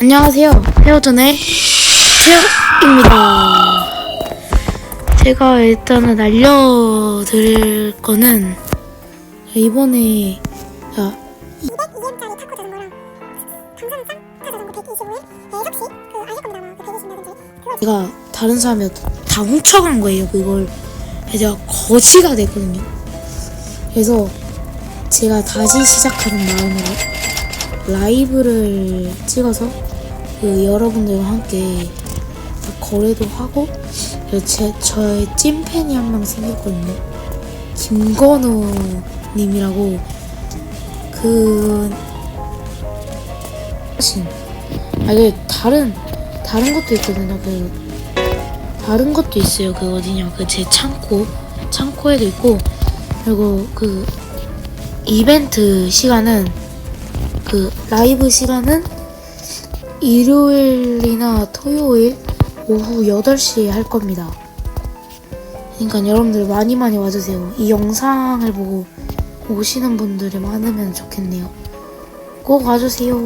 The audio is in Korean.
안녕하세요. 헤어전의 최혁입니다. 제가 일단은 알려드릴 거는 이번에 야, 200EM짜리 타코 자전거랑 강산쌍 타 자전거 125에 혁시 그 아실 겁니다 아마 그 120몇인지 그거 제가 다른 사람이 다 훔쳐간 거예요. 그걸 제가 거지가 됐거든요. 그래서 제가 다시 시작하는 마음으로 라이브를 찍어서 그 여러분들과 함께 거래도 하고 제 저의 찐팬이 한 명 생겼거든요. 김건우 님이라고 그 신. 아, 그 다른 다른 것도 있거든요. 그 다른 것도 있어요. 그 어디냐? 그 제 창고 창고에도 있고 그리고 그 이벤트 시간은 그 라이브 시간은 일요일이나 토요일 오후 8시에 할 겁니다. 그러니까 여러분들 많이 많이 와주세요. 이 영상을 보고 오시는 분들이 많으면 좋겠네요. 꼭 와주세요.